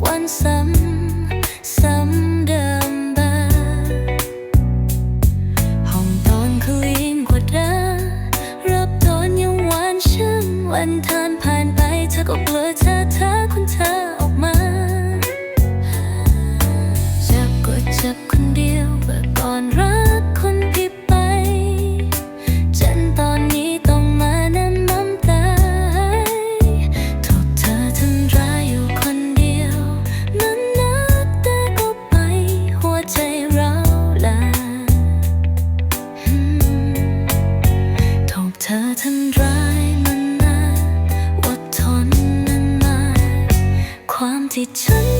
关心心ดำบาห้องตอนคลีนกว่าดรับตอนยังหวานช่งวันทานผ่านไปเธอก็เบลอ 是春。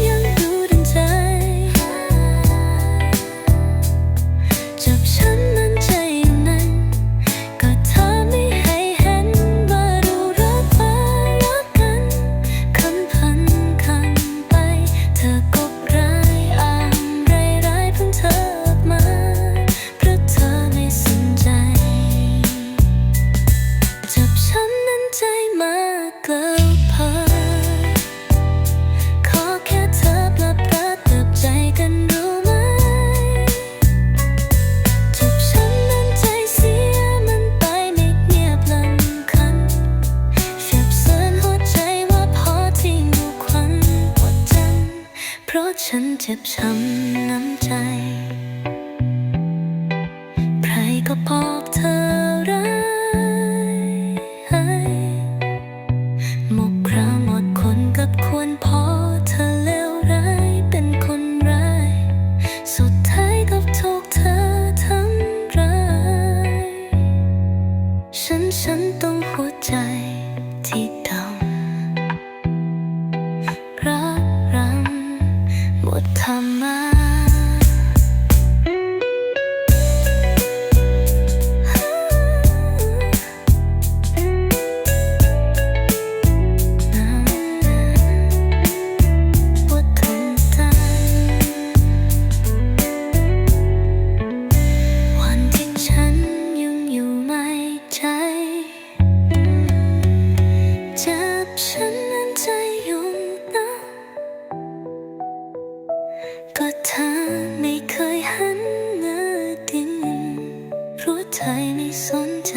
ราะฉันเจ็บช้ำน้ำใจ ใครก็บอกเธอร้ายหมกคราหมดคนกับควรพอ ก็เธอไม่เคยหันหน้าดินรู้ใจไม่สนใจ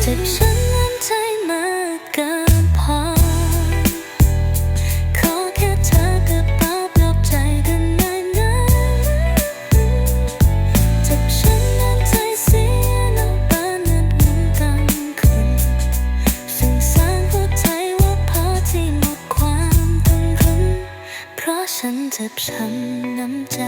เจ็บฉัน บช้ำน้ำใจ